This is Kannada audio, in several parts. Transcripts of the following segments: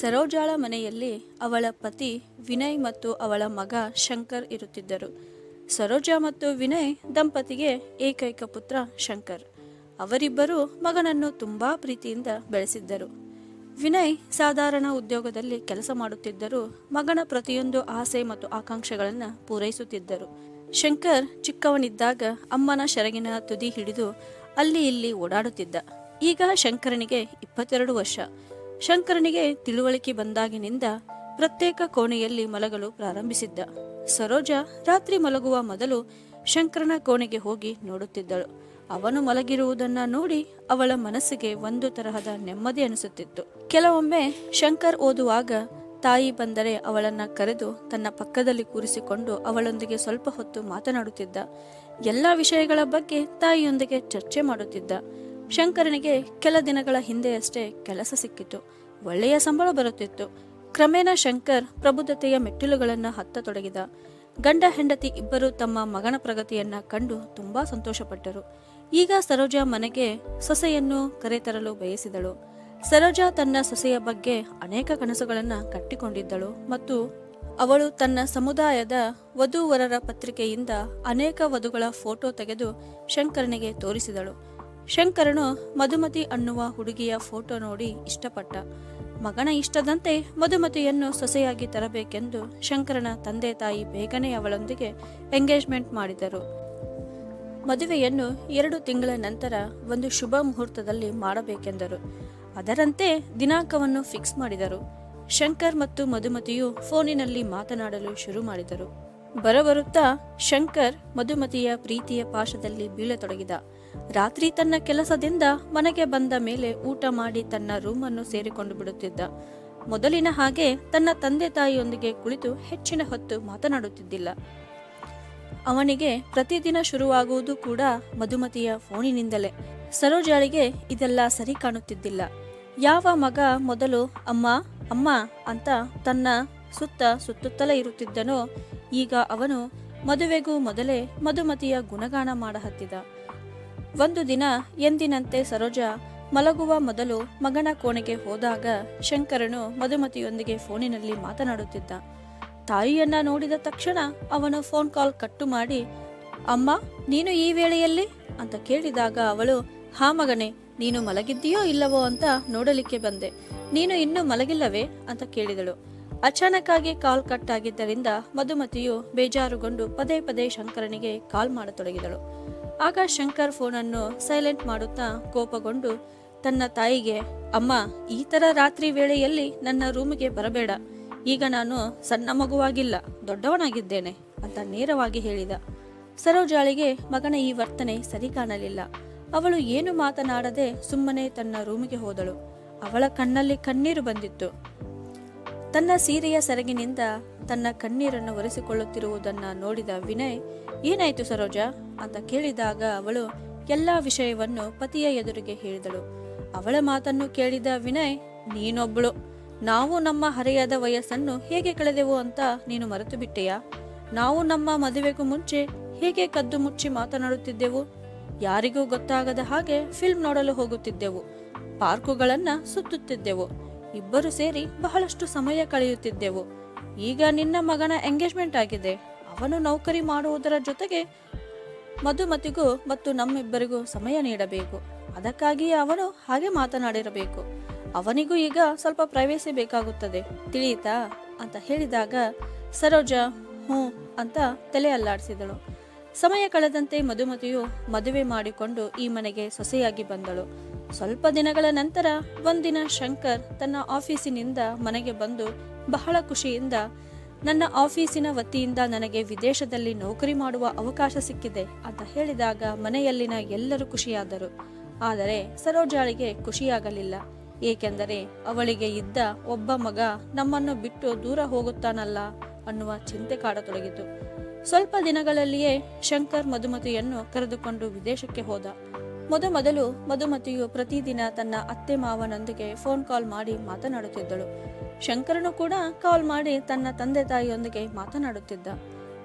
ಸರೋಜಾಳ ಮನೆಯಲ್ಲಿ ಅವಳ ಪತಿ ವಿನಯ್ ಮತ್ತು ಅವಳ ಮಗ ಶಂಕರ್ ಇರುತ್ತಿದ್ದರು. ಸರೋಜಾ ಮತ್ತು ವಿನಯ್ ದಂಪತಿಗೆ ಏಕೈಕ ಪುತ್ರ ಶಂಕರ್. ಅವರಿಬ್ಬರು ಮಗನನ್ನು ತುಂಬಾ ಪ್ರೀತಿಯಿಂದ ಬೆಳೆಸಿದ್ದರು. ವಿನಯ್ ಸಾಧಾರಣ ಉದ್ಯೋಗದಲ್ಲಿ ಕೆಲಸ ಮಾಡುತ್ತಿದ್ದರೂ ಮಗನ ಪ್ರತಿಯೊಂದು ಆಸೆ ಮತ್ತು ಆಕಾಂಕ್ಷೆಗಳನ್ನು ಪೂರೈಸುತ್ತಿದ್ದರು. ಶಂಕರ್ ಚಿಕ್ಕವನಿದ್ದಾಗ ಅಮ್ಮನ ಶರಗಿನ ತುದಿ ಹಿಡಿದು ಅಲ್ಲಿ ಇಲ್ಲಿ ಓಡಾಡುತ್ತಿದ್ದ. ಈಗ ಶಂಕರನಿಗೆ ಇಪ್ಪತ್ತೆರಡು ವರ್ಷ. ಶಂಕರನಿಗೆ ತಿಳುವಳಿಕೆ ಬಂದಾಗಿನಿಂದ ಪ್ರತ್ಯೇಕ ಕೋಣೆಯಲ್ಲಿ ಮಲಗಲು ಪ್ರಾರಂಭಿಸಿದ್ದ. ಸರೋಜಾ ರಾತ್ರಿ ಮಲಗುವ ಮೊದಲು ಶಂಕರನ ಕೋಣೆಗೆ ಹೋಗಿ ನೋಡುತ್ತಿದ್ದಳು. ಅವನು ಮಲಗಿರುವುದನ್ನ ನೋಡಿ ಅವಳ ಮನಸ್ಸಿಗೆ ಒಂದು ತರಹದ ನೆಮ್ಮದಿ ಅನಿಸುತ್ತಿತ್ತು. ಕೆಲವೊಮ್ಮೆ ಶಂಕರ್ ಓದುವಾಗ ತಾಯಿ ಬಂದರೆ ಅವಳನ್ನ ಕರೆದು ತನ್ನ ಪಕ್ಕದಲ್ಲಿ ಕೂರಿಸಿಕೊಂಡು ಅವಳೊಂದಿಗೆ ಸ್ವಲ್ಪ ಹೊತ್ತು ಮಾತನಾಡುತ್ತಿದ್ದ. ಎಲ್ಲ ವಿಷಯಗಳ ಬಗ್ಗೆ ತಾಯಿಯೊಂದಿಗೆ ಚರ್ಚೆ ಮಾಡುತ್ತಿದ್ದ. ಶಂಕರನಿಗೆ ಕೆಲ ದಿನಗಳ ಹಿಂದೆಯಷ್ಟೇ ಕೆಲಸ ಸಿಕ್ಕಿತು. ಒಳ್ಳೆಯ ಸಂಬಳ ಬರುತ್ತಿತ್ತು. ಕ್ರಮೇಣ ಶಂಕರ್ ಪ್ರಬುದ್ಧತೆಯ ಮೆಟ್ಟಿಲುಗಳನ್ನು ಹತ್ತತೊಡಗಿದ ಗಂಡ ಹೆಂಡತಿ ಇಬ್ಬರು ತಮ್ಮ ಮಗನ ಪ್ರಗತಿಯನ್ನ ಕಂಡು ತುಂಬಾ ಸಂತೋಷಪಟ್ಟರು. ಈಗ ಸರೋಜಾ ಮನೆಗೆ ಸೊಸೆಯನ್ನು ಕರೆತರಲು ಬಯಸಿದಳು. ಸರೋಜಾ ತನ್ನ ಸೊಸೆಯ ಬಗ್ಗೆ ಅನೇಕ ಕನಸುಗಳನ್ನು ಕಟ್ಟಿಕೊಂಡಿದ್ದಳು ಮತ್ತು ಅವಳು ತನ್ನ ಸಮುದಾಯದ ವಧುವರರ ಪತ್ರಿಕೆಯಿಂದ ಅನೇಕ ವಧುಗಳ ಫೋಟೋ ತೆಗೆದು ಶಂಕರನಿಗೆ ತೋರಿಸಿದಳು. ಶಂಕರನು ಮಧುಮತಿ ಅನ್ನುವ ಹುಡುಗಿಯ ಫೋಟೋ ನೋಡಿ ಇಷ್ಟಪಟ್ಟ. ಮಗನ ಇಷ್ಟದಂತೆ ಮಧುಮತಿಯನ್ನು ಸೊಸೆಯಾಗಿ ತರಬೇಕೆಂದು ಶಂಕರನ ತಂದೆ ತಾಯಿ ಬೇಗನೆ ಅವಳೊಂದಿಗೆ ಎಂಗೇಜ್ಮೆಂಟ್ ಮಾಡಿದರು. ಮದುವೆಯನ್ನು ಎರಡು ತಿಂಗಳ ನಂತರ ಒಂದು ಶುಭ ಮುಹೂರ್ತದಲ್ಲಿ ಮಾಡಬೇಕೆಂದರು. ಅದರಂತೆ ದಿನಾಂಕವನ್ನು ಫಿಕ್ಸ್ ಮಾಡಿದರು. ಶಂಕರ್ ಮತ್ತು ಮಧುಮತಿಯು ಫೋನಿನಲ್ಲಿ ಮಾತನಾಡಲು ಶುರು ಮಾಡಿದರು. ಬರಬರುತ್ತಾ ಶಂಕರ್ ಮಧುಮತಿಯ ಪ್ರೀತಿಯ ಪಾಶದಲ್ಲಿ ಬೀಳತೊಡಗಿದ. ರಾತ್ರಿ ತನ್ನ ಕೆಲಸದಿಂದ ಮನೆಗೆ ಬಂದ ಮೇಲೆ ಊಟ ಮಾಡಿ ತನ್ನ ರೂಮನ್ನು ಸೇರಿಕೊಂಡು ಬಿಡುತ್ತಿದ್ದ. ಮೊದಲಿನ ಹಾಗೆ ತನ್ನ ತಂದೆ ತಾಯಿಯೊಂದಿಗೆ ಕುಳಿತು ಹೆಚ್ಚಿನ ಹೊತ್ತು ಮಾತನಾಡುತ್ತಿದ್ದಿಲ್ಲ. ಅವನಿಗೆ ಪ್ರತಿದಿನ ಶುರುವಾಗುವುದು ಕೂಡ ಮಧುಮತಿಯ ಫೋನಿನಿಂದಲೇ. ಸರೋಜಾಳಿಗೆ ಇದೆಲ್ಲ ಸರಿ ಕಾಣುತ್ತಿದ್ದಿಲ್ಲ. ಯಾವ ಮಗ ಮೊದಲು ಅಮ್ಮ ಅಮ್ಮ ಅಂತ ತನ್ನ ಸುತ್ತ ಸುತ್ತುತ್ತಲೇ ಇರುತ್ತಿದ್ದನೋ, ಈಗ ಅವನು ಮದುವೆಗೂ ಮೊದಲೇ ಮಧುಮತಿಯ ಗುಣಗಾನ ಮಾಡಹತ್ತಿದ. ಒಂದು ದಿನ ಎಂದಿನಂತೆ ಸರೋಜಾ ಮಲಗುವ ಮೊದಲು ಮಗನ ಕೋಣೆಗೆ ಹೋದಾಗ ಶಂಕರನು ಮಧುಮತಿಯೊಂದಿಗೆ ಫೋನಿನಲ್ಲಿ ಮಾತನಾಡುತ್ತಿದ್ದ. ತಾಯಿಯನ್ನ ನೋಡಿದ ತಕ್ಷಣ ಅವನು ಫೋನ್ ಕಾಲ್ ಕಟ್ಟು ಮಾಡಿ, ಅಮ್ಮ, ನೀನು ಈ ವೇಳೆಯಲ್ಲಿ? ಅಂತ ಕೇಳಿದಾಗ ಅವಳು, ಹಾ ಮಗನೇ, ನೀನು ಮಲಗಿದ್ದೀಯೋ ಇಲ್ಲವೋ ಅಂತ ನೋಡಲಿಕ್ಕೆ ಬಂದೆ. ನೀನು ಇನ್ನೂ ಮಲಗಿಲ್ಲವೇ? ಅಂತ ಕೇಳಿದಳು. ಅಚಾನಕ್ಕಾಗಿ ಕಾಲ್ ಕಟ್ ಆಗಿದ್ದರಿಂದ ಮಧುಮತಿಯು ಬೇಜಾರುಗೊಂಡು ಪದೇ ಪದೇ ಶಂಕರನಿಗೆ ಕಾಲ್ ಮಾಡತೊಡಗಿದಳು. ಆಗ ಶಂಕರ್ ಫೋನನ್ನು ಸೈಲೆಂಟ್ ಮಾಡುತ್ತಾ ಕೋಪಗೊಂಡು, ತನ್ನ ತಾಯಿಗೆ, ಅಮ್ಮ, ಈ ತರ ರಾತ್ರಿ ವೇಳೆಯಲ್ಲಿ ನನ್ನ ರೂಮಿಗೆ ಬರಬೇಡ. ಈಗ ನಾನು ಸಣ್ಣ ಮಗುವಾಗಿಲ್ಲ, ದೊಡ್ಡವನಾಗಿದ್ದೇನೆ, ಅಂತ ನೇರವಾಗಿ ಹೇಳಿದ. ಸರೋಜಾಳಿಗೆ ಮಗನ ಈ ವರ್ತನೆ ಸರಿ ಕಾಣಲಿಲ್ಲ. ಅವಳು ಏನು ಮಾತನಾಡದೆ ಸುಮ್ಮನೆ ತನ್ನ ರೂಮಿಗೆ ಹೋದಳು. ಅವಳ ಕಣ್ಣಲ್ಲಿ ಕಣ್ಣೀರು ಬಂದಿತ್ತು. ತನ್ನ ಸೀರೆಯ ಸೆರಗಿನಿಂದ ತನ್ನ ಕಣ್ಣೀರನ್ನು ಒರೆಸಿಕೊಳ್ಳುತ್ತಿರುವುದನ್ನು ನೋಡಿದ ವಿನಯ್, ಏನಾಯಿತು ಸರೋಜಾ? ಅಂತ ಕೇಳಿದಾಗ ಅವಳು ಎಲ್ಲಾ ವಿಷಯವನ್ನು ಪತಿಯ ಎದುರಿಗೆ ಹೇಳಿದಳು. ಅವಳ ಮಾತನ್ನು ಕೇಳಿದ ವಿನಯ್ ನೀನೊಬ್ಬಳು ನಾವು ನಮ್ಮ ಹರೆಯದ ವಯಸ್ಸನ್ನು ಹೇಗೆ ಕಳೆದೆವು ಅಂತ ನೀನು ಮರೆತು ಬಿಟ್ಟೆಯಾ? ನಾವು ನಮ್ಮ ಮದುವೆಗೂ ಮುಂಚೆ ಹೇಗೆ ಕದ್ದು ಮುಚ್ಚಿ ಮಾತನಾಡುತ್ತಿದ್ದೆವು? ಯಾರಿಗೂ ಗೊತ್ತಾಗದ ಹಾಗೆ ಫಿಲ್ಮ್ ನೋಡಲು ಹೋಗುತ್ತಿದ್ದೆವು. ಪಾರ್ಕುಗಳನ್ನು ಸುತ್ತುತ್ತಿದ್ದೆವು. ಇಬ್ಬರು ಸೇರಿ ಬಹಳಷ್ಟು ಸಮಯ ಕಳೆಯುತ್ತಿದ್ದೆವು. ಈಗ ನಿನ್ನ ಮಗನ ಎಂಗೇಜ್ಮೆಂಟ್ ಆಗಿದೆ. ಅವನು ನೌಕರಿ ಮಾಡುವುದರ ಜೊತೆಗೆ ಮಧುಮತಿಗೂ ಮತ್ತು ನಮ್ಮಿಬ್ಬರಿಗೂ ಸಮಯ ನೀಡಬೇಕು. ಅದಕ್ಕಾಗಿಯೇ ಅವನು ಹಾಗೆ ಮಾತನಾಡಿರಬೇಕು. ಅವನಿಗೂ ಈಗ ಸ್ವಲ್ಪ ಪ್ರೈವೇಸಿ ಬೇಕಾಗುತ್ತದೆ. ತಿಳಿಯಿತಾ ಅಂತ ಹೇಳಿದಾಗ, ಸರೋಜಾ, ಹ್ಞೂ ಅಂತ ತಲೆ ಅಲ್ಲಾಡಿಸಿದಳು. ಸಮಯ ಕಳೆದಂತೆ ಮಧುಮತಿಯು ಮದುವೆ ಮಾಡಿಕೊಂಡು ಈ ಮನೆಗೆ ಸೊಸೆಯಾಗಿ ಬಂದಳು. ಸ್ವಲ್ಪ ದಿನಗಳ ನಂತರ ಒಂದಿನ ಶಂಕರ್ ತನ್ನ ಆಫೀಸಿನಿಂದ ಮನೆಗೆ ಬಂದು ಬಹಳ ಖುಷಿಯಿಂದ, ನನ್ನ ಆಫೀಸಿನ ವತಿಯಿಂದ ನನಗೆ ವಿದೇಶದಲ್ಲಿ ನೌಕರಿ ಮಾಡುವ ಅವಕಾಶ ಸಿಕ್ಕಿದೆ ಅಂತ ಹೇಳಿದಾಗ ಮನೆಯಲ್ಲಿನ ಎಲ್ಲರೂ ಖುಷಿಯಾದರು. ಆದರೆ ಸರೋಜಾಳಿಗೆ ಖುಷಿಯಾಗಲಿಲ್ಲ. ಏಕೆಂದರೆ ಅವಳಿಗೆ ಇದ್ದ ಒಬ್ಬ ಮಗ ನಮ್ಮನ್ನು ಬಿಟ್ಟು ದೂರ ಹೋಗುತ್ತಾನಲ್ಲ ಅನ್ನುವ ಚಿಂತೆ ಕಾಡತೊಡಗಿತು. ಸ್ವಲ್ಪ ದಿನಗಳಲ್ಲಿಯೇ ಶಂಕರ್ ಮಧುಮತಿಯನ್ನು ಕರೆದುಕೊಂಡು ವಿದೇಶಕ್ಕೆ ಹೋದ. ಮೊದಮೊದಲು ಮಧುಮತಿಯು ಪ್ರತಿದಿನ ತನ್ನ ಅತ್ತೆ ಮಾವನೊಂದಿಗೆ ಫೋನ್ ಕಾಲ್ ಮಾಡಿ ಮಾತನಾಡುತ್ತಿದ್ದಳು. ಶಂಕರನು ಕೂಡ ಕಾಲ್ ಮಾಡಿ ತನ್ನ ತಂದೆ ತಾಯಿಯೊಂದಿಗೆ ಮಾತನಾಡುತ್ತಿದ್ದ.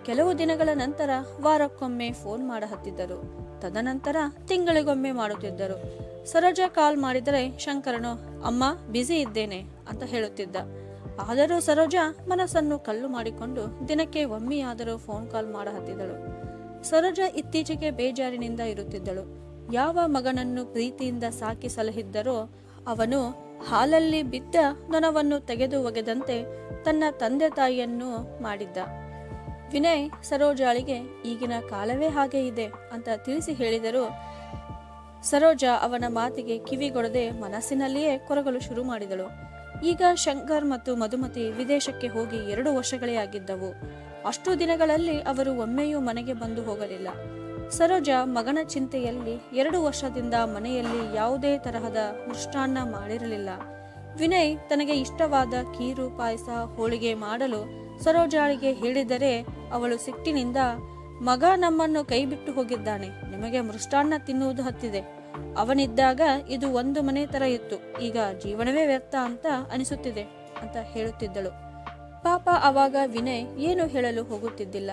ಕೆಲವು ದಿನಗಳ ನಂತರ ವಾರಕ್ಕೊಮ್ಮೆ ಫೋನ್ ಮಾಡ ಹತ್ತಿದ್ದರು ತದನಂತರ ತಿಂಗಳಿಗೊಮ್ಮೆ ಮಾಡುತ್ತಿದ್ದರು. ಸರೋಜ ಕಾಲ್ ಮಾಡಿದರೆ ಶಂಕರನು, ಅಮ್ಮ ಬ್ಯುಸಿ ಇದ್ದೇನೆ ಅಂತ ಹೇಳುತ್ತಿದ್ದ. ಆದರೂ ಸರೋಜ ಮನಸ್ಸನ್ನು ಕಲ್ಲು ಮಾಡಿಕೊಂಡು ದಿನಕ್ಕೆ ಒಮ್ಮೆಯಾದರೂ ಫೋನ್ ಕಾಲ್ ಮಾಡಹತ್ತಿದಳು ಸರೋಜ ಇತ್ತೀಚೆಗೆ ಬೇಜಾರಿನಿಂದ ಇರುತ್ತಿದ್ದಳು. ಯಾವ ಮಗನನ್ನು ಪ್ರೀತಿಯಿಂದ ಸಾಕಿ ಸಲಹಿದ್ದರೋ ಅವನು ಹಾಲಲ್ಲಿ ಬಿದ್ದ ನೊಣವನ್ನು ತೆಗೆದು ಒಗೆದಂತೆ ತನ್ನ ತಂದೆ ತಾಯಿಯನ್ನು ಮಾಡಿದ್ದ. ವಿನಯ್ ಸರೋಜಾಳಿಗೆ, ಈಗಿನ ಕಾಲವೇ ಹಾಗೆ ಇದೆ ಅಂತ ತಿಳಿಸಿ ಹೇಳಿದರು ಸರೋಜ ಅವನ ಮಾತಿಗೆ ಕಿವಿಗೊಡದೆ ಮನಸ್ಸಿನಲ್ಲಿಯೇ ಕೊರಗಲು ಶುರು ಮಾಡಿದಳು. ಈಗ ಶಂಕರ್ ಮತ್ತು ಮಧುಮತಿ ವಿದೇಶಕ್ಕೆ ಹೋಗಿ ಎರಡು ವರ್ಷಗಳೇ ಆಗಿದ್ದವು. ಅಷ್ಟು ದಿನಗಳಲ್ಲಿ ಅವರು ಒಮ್ಮೆಯೂ ಮನೆಗೆ ಬಂದು ಹೋಗಲಿಲ್ಲ. ಸರೋಜ ಮಗನ ಚಿಂತೆಯಲ್ಲಿ ಎರಡು ವರ್ಷದಿಂದ ಮನೆಯಲ್ಲಿ ಯಾವುದೇ ತರಹದ ಮೃಷ್ಟಾನ್ನ ಮಾಡಿರಲಿಲ್ಲ. ವಿನಯ್ ತನಗೆ ಇಷ್ಟವಾದ ಕೀರು ಪಾಯಸ ಹೋಳಿಗೆ ಮಾಡಲು ಸರೋಜಾಳಿಗೆ ಹೇಳಿದರೆ ಅವಳು ಸಿಟ್ಟಿನಿಂದ, ಮಗ ನಮ್ಮನ್ನು ಕೈ ಬಿಟ್ಟು ಹೋಗಿದ್ದಾನೆ, ನಿಮಗೆ ಮೃಷ್ಟಾನ್ನ ತಿನ್ನುವುದು ಹತ್ತಿದೆ. ಅವನಿದ್ದಾಗ ಇದು ಒಂದು ಮನೆ ತರ ಇತ್ತು, ಈಗ ಜೀವನವೇ ವ್ಯರ್ಥ ಅಂತ ಅನಿಸುತ್ತಿದೆ, ಅಂತ ಹೇಳುತ್ತಿದ್ದಳು. ಪಾಪ ಅವಾಗ ವಿನಯ್ ಏನು ಹೇಳಲು ಹೋಗುತ್ತಿದ್ದಿಲ್ಲ.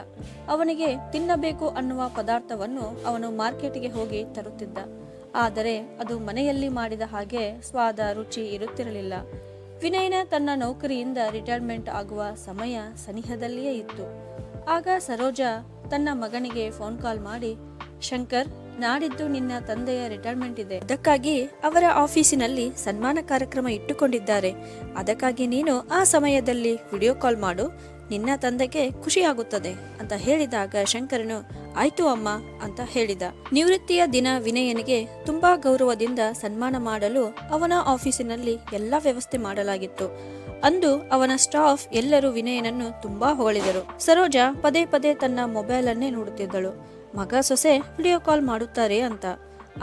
ಅವನಿಗೆ ತಿನ್ನಬೇಕು ಅನ್ನುವ ಪದಾರ್ಥವನ್ನು ಅವನು ಮಾರ್ಕೆಟ್ಗೆ ಹೋಗಿ ತರುತ್ತಿದ್ದ. ಆದರೆ ಅದು ಮನೆಯಲ್ಲಿ ಮಾಡಿದ ಹಾಗೆ ಸ್ವಾದ ರುಚಿ ಇರುತ್ತಿರಲಿಲ್ಲ. ವಿನಯ್ನ ತನ್ನ ನೌಕರಿಯಿಂದ ರಿಟೈರ್ಮೆಂಟ್ ಆಗುವ ಸಮಯ ಸನಿಹದಲ್ಲಿಯೇ ಇತ್ತು. ಆಗ ಸರೋಜಾ ತನ್ನ ಮಗನಿಗೆ ಫೋನ್ ಕಾಲ್ ಮಾಡಿ, ಶಂಕರ್ ನಾಡಿದ್ದು ನಿನ್ನ ತಂದೆಯ ರಿಟೈರ್ಮೆಂಟ್ ಇದೆ. ಅದಕ್ಕಾಗಿ ಅವರ ಆಫೀಸಿನಲ್ಲಿ ಸನ್ಮಾನ ಕಾರ್ಯಕ್ರಮ ಇಟ್ಟುಕೊಂಡಿದ್ದಾರೆ. ಅದಕ್ಕಾಗಿ ನೀನು ಆ ಸಮಯದಲ್ಲಿ ವಿಡಿಯೋ ಕಾಲ್ ಮಾಡು. ನಿನ್ನ ತಂದೆಗೆ ಖುಷಿಯಾಗುತ್ತದೆ ಅಂತ ಹೇಳಿದಾಗ ಶಂಕರನು, ಆಯ್ತು ಅಮ್ಮ ಅಂತ ಹೇಳಿದ. ನಿವೃತ್ತಿಯ ದಿನ ವಿನಯನಿಗೆ ತುಂಬಾ ಗೌರವದಿಂದ ಸನ್ಮಾನ ಮಾಡಲು ಅವನ ಆಫೀಸಿನಲ್ಲಿ ಎಲ್ಲ ವ್ಯವಸ್ಥೆ ಮಾಡಲಾಗಿತ್ತು. ಅಂದು ಅವನ ಸ್ಟಾಫ್ ಎಲ್ಲರೂ ವಿನಯನನ್ನು ತುಂಬಾ ಹೊಗಳಿದರು. ಸರೋಜಾ ಪದೇ ಪದೇ ತನ್ನ ಮೊಬೈಲ್ ಅನ್ನೇ ನೋಡುತ್ತಿದ್ದಳು. ಮಗ ಸೊಸೆ ವಿಡಿಯೋ ಕಾಲ್ ಮಾಡುತ್ತಾರೆ ಅಂತ.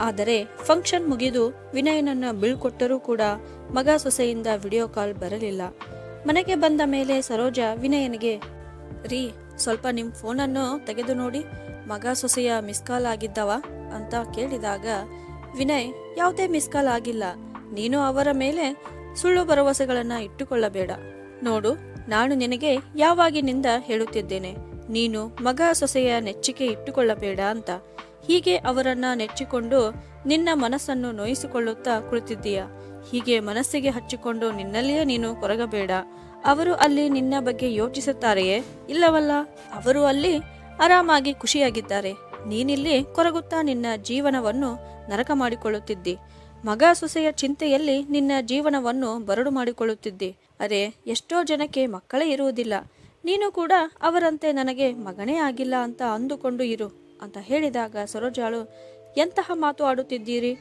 ಆದರೆ ಫಂಕ್ಷನ್ ಮುಗಿದು ವಿನಯನನ್ನ ಬೀಳ್ಕೊಟ್ಟರೂ ಕೂಡ ಮಗ ಸೊಸೆಯಿಂದ ವಿಡಿಯೋ ಕಾಲ್ ಬರಲಿಲ್ಲ. ಮನೆಗೆ ಬಂದ ಮೇಲೆ ಸರೋಜ ವಿನಯನಿಗೆ, ರೀ, ಸ್ವಲ್ಪ ನಿಮ್ಮ ಫೋನನ್ನು ತೆಗೆದು ನೋಡಿ, ಮಗ ಸೊಸೆಯ ಮಿಸ್ ಕಾಲ್ ಆಗಿದ್ದವ ಅಂತ ಕೇಳಿದಾಗ ವಿನಯ್, ಯಾವುದೇ ಮಿಸ್ ಕಾಲ್ ಆಗಿಲ್ಲ. ನೀನು ಅವರ ಮೇಲೆ ಸುಳ್ಳು ಭರವಸೆಗಳನ್ನು ಇಟ್ಟುಕೊಳ್ಳಬೇಡ. ನೋಡು, ನಾನು ನಿನಗೆ ಯಾವಾಗಿನಿಂದ ಹೇಳುತ್ತಿದ್ದೇನೆ. ನೀನು ಮಗ ಸೊಸೆಯ ನೆಚ್ಚಿಕೆ ಇಟ್ಟುಕೊಳ್ಳಬೇಡ ಅಂತ. ಹೀಗೆ ಅವರನ್ನ ನೆಚ್ಚಿಕೊಂಡು ನಿನ್ನ ಮನಸ್ಸನ್ನು ನೋಯಿಸಿಕೊಳ್ಳುತ್ತಾ ಕುಳಿತಿದ್ದೀಯ. ಹೀಗೆ ಮನಸ್ಸಿಗೆ ಹಚ್ಚಿಕೊಂಡು ನಿನ್ನಲ್ಲಿಯೇ ನೀನು ಕೊರಗಬೇಡ. ಅವರು ಅಲ್ಲಿ ನಿನ್ನ ಬಗ್ಗೆ ಯೋಚಿಸುತ್ತಾರೆಯೇ? ಇಲ್ಲವಲ್ಲ? ಅವರು ಅಲ್ಲಿ ಆರಾಮಾಗಿ ಖುಷಿಯಾಗಿದ್ದಾರೆ. ನೀನಿಲ್ಲಿ ಕೊರಗುತ್ತಾ ನಿನ್ನ ಜೀವನವನ್ನು ನರಕ ಮಾಡಿಕೊಳ್ಳುತ್ತಿದ್ದಿ. ಮಗ ಸೊಸೆಯ ಚಿಂತೆಯಲ್ಲಿ ನಿನ್ನ ಜೀವನವನ್ನು ಬರಡು ಮಾಡಿಕೊಳ್ಳುತ್ತಿದ್ದಿ. ಅರೆ, ಎಷ್ಟೋ ಜನಕ್ಕೆ ಮಕ್ಕಳೇ ಇರುವುದಿಲ್ಲ. ನೀನು ಕೂಡ ಅವರಂತೆ ನನಗೆ ಮಗನೇ ಆಗಿಲ್ಲ ಅಂತ ಅಂದುಕೊಂಡು ಇರು ಅಂತ ಹೇಳಿದಾಗ ಸರೋಜಾಳು, ಎಂತಹ ಮಾತು ಆಡುತ್ತಿದ್ದೀರಿ?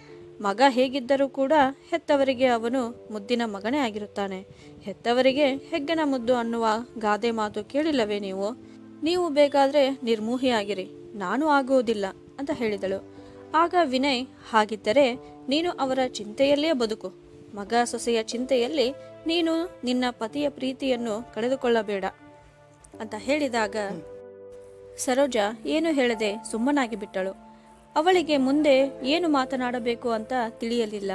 ಮಗ ಹೇಗಿದ್ದರೂ ಕೂಡ ಹೆತ್ತವರಿಗೆ ಅವನು ಮುದ್ದಿನ ಮಗನೇ ಆಗಿರುತ್ತಾನೆ. ಹೆತ್ತವರಿಗೆ ಹೆಗ್ಗನ ಮುದ್ದು ಅನ್ನುವ ಗಾದೆ ಮಾತು ಕೇಳಿಲ್ಲವೇ ನೀವು? ನೀವು ಬೇಕಾದ್ರೆ ನಿರ್ಮೂಹಿಯಾಗಿರಿ, ನಾನು ಆಗುವುದಿಲ್ಲ ಅಂತ ಹೇಳಿದಳು. ಆಗ ವಿನಯ್, ಹಾಗಿದ್ದರೆ ನೀನು ಅವರ ಚಿಂತೆಯಲ್ಲೇ ಬದುಕು. ಮಗ ಸೊಸೆಯ ಚಿಂತೆಯಲ್ಲಿ ನೀನು ನಿನ್ನ ಪತಿಯ ಪ್ರೀತಿಯನ್ನು ಕಳೆದುಕೊಳ್ಳಬೇಡ. ಅಂತ ಹೇಳಿದಾಗ ಸರೋಜ ಏನು ಹೇಳದೆ ಸುಮ್ಮನಾಗಿ ಬಿಟ್ಟಳು. ಅವಳಿಗೆ ಮುಂದೆ ಏನು ಮಾತನಾಡಬೇಕು ಅಂತ ತಿಳಿಯಲಿಲ್ಲ.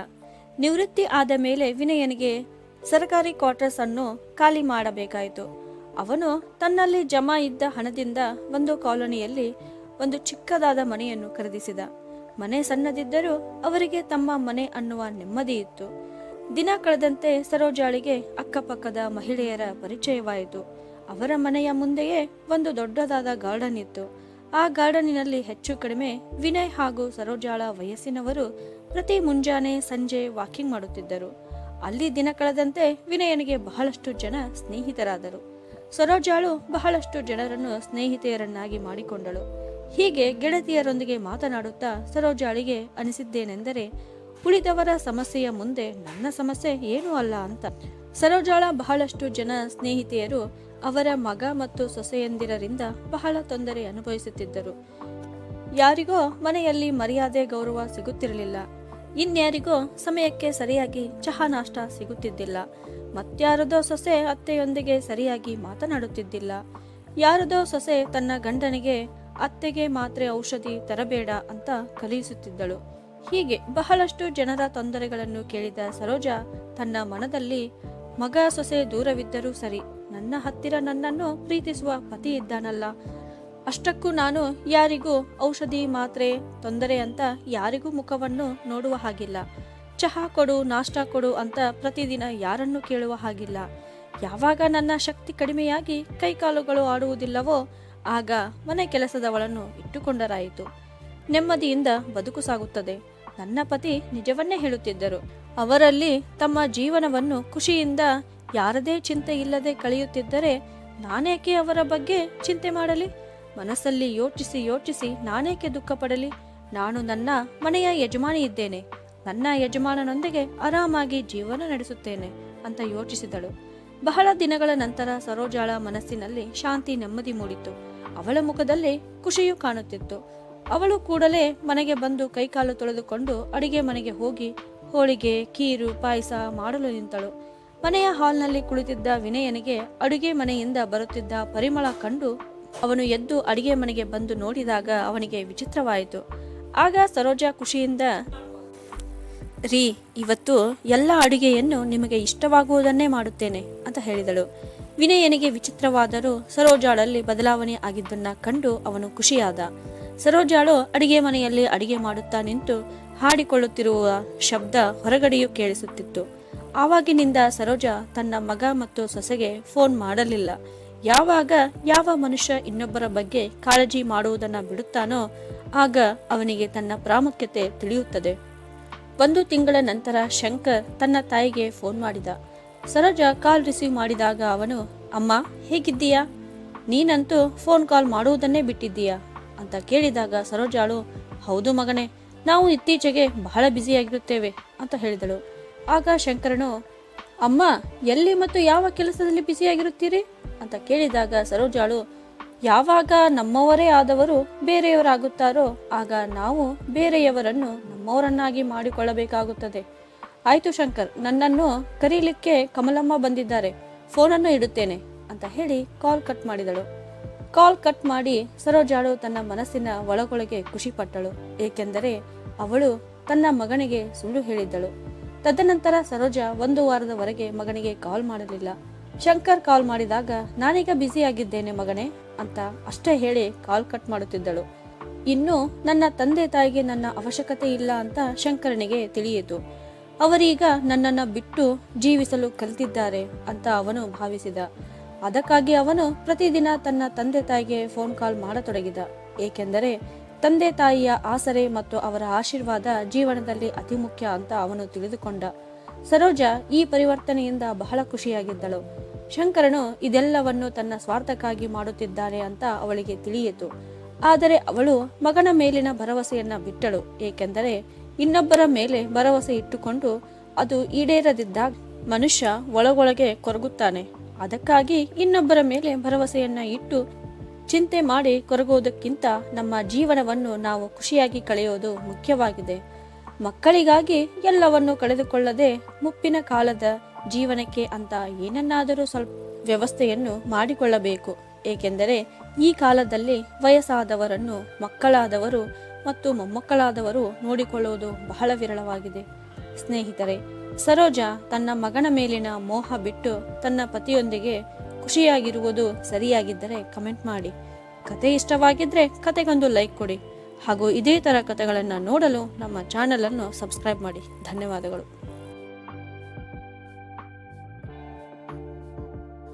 ನಿವೃತ್ತಿ ಆದ ಮೇಲೆ ವಿನಯನಿಗೆ ಸರ್ಕಾರಿ ಕ್ವಾರ್ಟರ್ಸ್ ಅನ್ನು ಖಾಲಿ ಮಾಡಬೇಕಾಯಿತು. ಅವನು ತನ್ನಲ್ಲಿ ಜಮಾ ಇದ್ದ ಹಣದಿಂದ ಒಂದು ಕಾಲೋನಿಯಲ್ಲಿ ಒಂದು ಚಿಕ್ಕದಾದ ಮನೆಯನ್ನು ಖರೀದಿಸಿದ. ಮನೆ ಸಣ್ಣದಿದ್ದರೂ ಅವರಿಗೆ ತಮ್ಮ ಮನೆ ಅನ್ನುವ ನೆಮ್ಮದಿ ಇತ್ತು. ದಿನ ಕಳೆದಂತೆ ಸರೋಜಾಳಿಗೆ ಅಕ್ಕಪಕ್ಕದ ಮಹಿಳೆಯರ ಪರಿಚಯವಾಯಿತು. ಅವರ ಮನೆಯ ಮುಂದೆಯೇ ಒಂದು ದೊಡ್ಡದಾದ ಗಾರ್ಡನ್ ಇತ್ತು. ಆ ಗಾರ್ಡನಿನಲ್ಲಿ ಹೆಚ್ಚು ಕಡಿಮೆ ವಿನಯ್ ಹಾಗೂ ಸರೋಜಾಳ ವಯಸ್ಸಿನವರು ಪ್ರತಿ ಮುಂಜಾನೆ ಸಂಜೆ ವಾಕಿಂಗ್ ಮಾಡುತ್ತಿದ್ದರು. ಅಲ್ಲಿ ದಿನ ಕಳೆದಂತೆ ವಿನಯನಿಗೆ ಬಹಳಷ್ಟು ಜನ ಸ್ನೇಹಿತರಾದರು. ಸರೋಜಾಳು ಬಹಳಷ್ಟು ಜನರನ್ನು ಸ್ನೇಹಿತೆಯರನ್ನಾಗಿ ಮಾಡಿಕೊಂಡಳು. ಹೀಗೆ ಗೆಳತಿಯರೊಂದಿಗೆ ಮಾತನಾಡುತ್ತಾ ಸರೋಜಾಳಿಗೆ ಅನಿಸಿದ್ದೇನೆಂದರೆ, ಉಳಿದವರ ಸಮಸ್ಯೆಯ ಮುಂದೆ ನನ್ನ ಸಮಸ್ಯೆ ಏನೂ ಅಲ್ಲ ಅಂತ ಸರೋಜಾಳ ಬಹಳಷ್ಟು ಜನ ಸ್ನೇಹಿತೆಯರು ಅವರ ಮಗ ಮತ್ತು ಸೊಸೆಯಂದಿರರಿಂದ ಬಹಳ ತೊಂದರೆ ಅನುಭವಿಸುತ್ತಿದ್ದರು. ಯಾರಿಗೋ ಮನೆಯಲ್ಲಿ ಮರ್ಯಾದೆ ಗೌರವ ಸಿಗುತ್ತಿರಲಿಲ್ಲ. ಇನ್ಯಾರಿಗೋ ಸಮಯಕ್ಕೆ ಸರಿಯಾಗಿ ಚಹಾ ನಾಷ್ಟ ಸಿಗುತ್ತಿದ್ದಿಲ್ಲ. ಮತ್ಯಾರದೋ ಸೊಸೆ ಅತ್ತೆಯೊಂದಿಗೆ ಸರಿಯಾಗಿ ಮಾತನಾಡುತ್ತಿದ್ದಿಲ್ಲ. ಯಾರದೋ ಸೊಸೆ ತನ್ನ ಗಂಡನಿಗೆ, ಅತ್ತೆಗೆ ಮಾತ್ರೆ ಔಷಧಿ ತರಬೇಡ ಅಂತ ಕಲಿಸುತ್ತಿದ್ದಳು ಹೀಗೆ ಬಹಳಷ್ಟು ಜನರ ತೊಂದರೆಗಳನ್ನು ಕೇಳಿದ ಸರೋಜಾ ತನ್ನ ಮನದಲ್ಲಿ ಮಗ ಸೊಸೆ ದೂರವಿದ್ದರೂ ಸರಿ. ನನ್ನ ಹತ್ತಿರ ನನ್ನನ್ನು ಪ್ರೀತಿಸುವ ಪತಿ ಇದ್ದಾನಲ್ಲ. ಅಷ್ಟಕ್ಕೂ ನಾನು ಯಾರಿಗೂ ಔಷಧಿ, ಮಾತ್ರೆ, ತೊಂದರೆ ಅಂತ ಯಾರಿಗೂ ಮುಖವನ್ನು ನೋಡುವ ಹಾಗಿಲ್ಲ. ಚಹಾ ಕೊಡು, ನಾಷ್ಟ ಕೊಡು ಅಂತ ಪ್ರತಿದಿನ ಯಾರನ್ನು ಕೇಳುವ ಹಾಗಿಲ್ಲ. ಯಾವಾಗ ನನ್ನ ಶಕ್ತಿ ಕಡಿಮೆಯಾಗಿ ಕೈಕಾಲುಗಳು ಆಡುವುದಿಲ್ಲವೋ, ಆಗ ಮನೆ ಕೆಲಸದವಳನ್ನು ಇಟ್ಟುಕೊಂಡರಾಯಿತು. ನೆಮ್ಮದಿಯಿಂದ ಬದುಕು ಸಾಗುತ್ತದೆ. ನನ್ನ ಪತಿ ನಿಜವನ್ನೇ ಹೇಳುತ್ತಿದ್ದರು. ಅವರಲ್ಲಿ ತಮ್ಮ ಜೀವನವನ್ನು ಖುಷಿಯಿಂದ ಯಾರದೇ ಚಿಂತೆ ಇಲ್ಲದೆ ಕಳೆಯುತ್ತಿದ್ದರೆ ನಾನೇಕೆ ಅವರ ಬಗ್ಗೆ ಚಿಂತೆ ಮಾಡಲಿ? ಮನಸ್ಸಲ್ಲಿ ಯೋಚಿಸಿ ಯೋಚಿಸಿ ನಾನೇಕೆ ದುಃಖ ಪಡಲಿ ನಾನು ನನ್ನ ಮನೆಯ ಯಜಮಾನಿ ಇದ್ದೇನೆ. ನನ್ನ ಯಜಮಾನನೊಂದಿಗೆ ಆರಾಮಾಗಿ ಜೀವನ ನಡೆಸುತ್ತೇನೆ ಅಂತ ಯೋಚಿಸಿದಳು. ಬಹಳ ದಿನಗಳ ನಂತರ ಸರೋಜಾಳ ಮನಸ್ಸಿನಲ್ಲಿ ಶಾಂತಿ ನೆಮ್ಮದಿ ಮೂಡಿತು ಅವಳ ಮುಖದಲ್ಲಿ ಖುಷಿಯು ಕಾಣುತ್ತಿತ್ತು. ಅವಳು ಕೂಡಲೇ ಮನೆಗೆ ಬಂದು ಕೈಕಾಲು ತೊಳೆದುಕೊಂಡು ಅಡಿಗೆ ಮನೆಗೆ ಹೋಗಿ ಹೋಳಿಗೆ, ಕೀರು, ಪಾಯಸ ಮಾಡಲು ನಿಂತಳು. ಮನೆಯ ಹಾಲ್ನಲ್ಲಿ ಕುಳಿತಿದ್ದ ವಿನಯನಿಗೆ ಅಡುಗೆ ಮನೆಯಿಂದ ಬರುತ್ತಿದ್ದ ಪರಿಮಳ ಕಂಡು ಅವನು ಎದ್ದು ಅಡಿಗೆ ಮನೆಗೆ ಬಂದು ನೋಡಿದಾಗ ಅವನಿಗೆ ವಿಚಿತ್ರವಾಯಿತು. ಆಗ ಸರೋಜಾ ಖುಷಿಯಿಂದ, ರೀ, ಇವತ್ತು ಎಲ್ಲ ಅಡುಗೆಯನ್ನು ನಿಮಗೆ ಇಷ್ಟವಾಗುವುದನ್ನೇ ಮಾಡುತ್ತೇನೆ, ಅಂತ ಹೇಳಿದಳು. ವಿನಯನಿಗೆ ವಿಚಿತ್ರವಾದರೂ ಸರೋಜಾಳಲ್ಲಿ ಬದಲಾವಣೆ ಆಗಿದ್ದನ್ನ ಕಂಡು ಅವನು ಖುಷಿಯಾದ. ಸರೋಜಾಳು ಅಡಿಗೆ ಮನೆಯಲ್ಲಿ ಅಡಿಗೆ ಮಾಡುತ್ತಾ ನಿಂತು ಹಾಡಿಕೊಳ್ಳುತ್ತಿರುವ ಶಬ್ದ ಹೊರಗಡೆಯೂ ಕೇಳಿಸುತ್ತಿತ್ತು. ಆವಾಗಿನಿಂದ ಸರೋಜಾ ತನ್ನ ಮಗ ಮತ್ತು ಸೊಸೆಗೆ ಫೋನ್ ಮಾಡಲಿಲ್ಲ. ಯಾವಾಗ ಯಾವ ಮನುಷ್ಯ ಇನ್ನೊಬ್ಬರ ಬಗ್ಗೆ ಕಾಳಜಿ ಮಾಡುವುದನ್ನ ಬಿಡುತ್ತಾನೋ ಆಗ ಅವನಿಗೆ ತನ್ನ ಪ್ರಾಮುಖ್ಯತೆ ತಿಳಿಯುತ್ತದೆ. ಒಂದು ತಿಂಗಳ ನಂತರ ಶಂಕರ್ ತನ್ನ ತಾಯಿಗೆ ಫೋನ್ ಮಾಡಿದ. ಸರೋಜಾ ಕಾಲ್ ರಿಸೀವ್ ಮಾಡಿದಾಗ ಅವನು, ಅಮ್ಮ, ಹೇಗಿದ್ದೀಯಾ? ನೀನಂತೂ ಫೋನ್ ಕಾಲ್ ಮಾಡುವುದನ್ನೇ ಬಿಟ್ಟಿದ್ದೀಯಾ? ಅಂತ ಕೇಳಿದಾಗ ಸರೋಜಾಳು ಹೌದು ಮಗನೇ, ನಾವು ಇತ್ತೀಚೆಗೆ ಬಹಳ ಬ್ಯುಸಿಯಾಗಿರುತ್ತೇವೆ ಅಂತ ಹೇಳಿದಳು. ಆಗ ಶಂಕರನು, ಅಮ್ಮ, ಎಲ್ಲಿ ಮತ್ತು ಯಾವ ಕೆಲಸದಲ್ಲಿ ಬ್ಯುಸಿಯಾಗಿರುತ್ತೀರಿ ಅಂತ ಕೇಳಿದಾಗ ಸರೋಜಾಳು ಯಾವಾಗ ನಮ್ಮವರೇ ಆದವರು ಬೇರೆಯವರಾಗುತ್ತಾರೋ, ಆಗ ನಾವು ಬೇರೆಯವರನ್ನು ನಮ್ಮವರನ್ನಾಗಿ ಮಾಡಿಕೊಳ್ಳಬೇಕಾಗುತ್ತದೆ. ಆಯಿತು ಶಂಕರ್, ನನ್ನನ್ನು ಕರೀಲಿಕ್ಕೆ ಕಮಲಮ್ಮ ಬಂದಿದ್ದಾರೆ, ಫೋನನ್ನು ಇಡುತ್ತೇನೆ, ಅಂತ ಹೇಳಿ ಕಾಲ್ ಕಟ್ ಮಾಡಿದಳು. ಕಾಲ್ ಕಟ್ ಮಾಡಿ ಸರೋಜಾಳು ತನ್ನ ಮನಸ್ಸಿನ ಒಳಗೊಳಗೆ ಖುಷಿಪಟ್ಟಳು ಏಕೆಂದರೆ ಅವಳು ತನ್ನ ಮಗನಿಗೆ ಸುಳ್ಳು ಹೇಳಿದ್ದಳು. ತದನಂತರ ಸರೋಜಾ ಒಂದು ವಾರದವರೆಗೆ ಮಗನಿಗೆ ಕಾಲ್ ಮಾಡಲಿಲ್ಲ. ಶಂಕರ್ ಕಾಲ್ ಮಾಡಿದಾಗ, ನಾನೀಗ ಬ್ಯುಸಿ ಆಗಿದ್ದೇನೆ ಮಗನೇ ಅಂತ ಅಷ್ಟೇ ಹೇಳಿ ಕಾಲ್ ಕಟ್ ಮಾಡುತ್ತಿದ್ದಳು. ಇನ್ನು ನನ್ನ ತಂದೆ ತಾಯಿಗೆ ನನ್ನ ಅವಶ್ಯಕತೆ ಇಲ್ಲ ಅಂತ ಶಂಕರನಿಗೆ ತಿಳಿಯಿತು. ಅವರೀಗ ನನ್ನನ್ನು ಬಿಟ್ಟು ಜೀವಿಸಲು ಕಲಿತಿದ್ದಾರೆ ಅಂತ ಅವನು ಭಾವಿಸಿದ. ಅದಕ್ಕಾಗಿ ಅವನು ಪ್ರತಿದಿನ ತನ್ನ ತಂದೆ ತಾಯಿಗೆ ಫೋನ್ ಕಾಲ್ ಮಾಡತೊಡಗಿದ. ಏಕೆಂದರೆ ತಂದೆ ತಾಯಿಯ ಆಸರೆ ಮತ್ತು ಅವರ ಆಶೀರ್ವಾದ ಜೀವನದಲ್ಲಿ ಅತಿ ಮುಖ್ಯ ಅಂತ ಅವನು ತಿಳಿದುಕೊಂಡ. ಸರೋಜಾ ಈ ಪರಿವರ್ತನೆಯಿಂದ ಬಹಳ ಖುಷಿಯಾಗಿದ್ದಳು. ಶಂಕರನು ಇದೆಲ್ಲವನ್ನು ತನ್ನ ಸ್ವಾರ್ಥಕ್ಕಾಗಿ ಮಾಡುತ್ತಿದ್ದಾನೆ ಅಂತ ಅವಳಿಗೆ ತಿಳಿಯಿತು. ಆದರೆ ಅವಳು ಮಗನ ಮೇಲಿನ ಭರವಸೆಯನ್ನ ಬಿಟ್ಟಳು. ಏಕೆಂದರೆ ಇನ್ನೊಬ್ಬರ ಮೇಲೆ ಭರವಸೆ ಇಟ್ಟುಕೊಂಡು ಅದು ಈಡೇರದಿದ್ದಾಗ ಮನುಷ್ಯ ಒಳಗೊಳಗೆ ಕೊರಗುತ್ತಾನೆ. ಅದಕ್ಕಾಗಿ ಇನ್ನೊಬ್ಬರ ಮೇಲೆ ಭರವಸೆಯನ್ನ ಇಟ್ಟು ಚಿಂತೆ ಮಾಡಿ ಕೊರಗುವುದಕ್ಕಿಂತ ನಮ್ಮ ಜೀವನವನ್ನು ನಾವು ಖುಷಿಯಾಗಿ ಕಳೆಯೋದು ಮುಖ್ಯವಾಗಿದೆ. ಮಕ್ಕಳಿಗಾಗಿ ಎಲ್ಲವನ್ನು ಕಳೆದುಕೊಳ್ಳದೆ ಮುಪ್ಪಿನ ಕಾಲದ ಜೀವನಕ್ಕೆ ಅಂತ ಏನನ್ನಾದರೂ ಸ್ವಲ್ಪ ವ್ಯವಸ್ಥೆಯನ್ನು ಮಾಡಿಕೊಳ್ಳಬೇಕು. ಏಕೆಂದರೆ ಈ ಕಾಲದಲ್ಲಿ ವಯಸ್ಸಾದವರನ್ನು ಮಕ್ಕಳಾದವರು ಮತ್ತು ಮೊಮ್ಮಕ್ಕಳಾದವರು ನೋಡಿಕೊಳ್ಳುವುದು ಬಹಳ ವಿರಳವಾಗಿದೆ. ಸ್ನೇಹಿತರೆ ಸರೋಜಾ ತನ್ನ ಮಗನ ಮೇಲಿನ ಮೋಹ ಬಿಟ್ಟು ತನ್ನ ಪತಿಯೊಂದಿಗೆ ಖುಷಿಯಾಗಿರುವುದು ಸರಿಯಾಗಿದ್ದರೆ ಕಮೆಂಟ್ ಮಾಡಿ. ಕತೆ ಇಷ್ಟವಾಗಿದ್ರೆ ಕತೆಗೊಂದು ಲೈಕ್ ಕೊಡಿ ಹಾಗೂ ಇದೇ ಥರ ಕಥೆಗಳನ್ನು ನೋಡಲು ನಮ್ಮ ಚಾನಲನ್ನು ಸಬ್ಸ್ಕ್ರೈಬ್ ಮಾಡಿ. ಧನ್ಯವಾದಗಳು.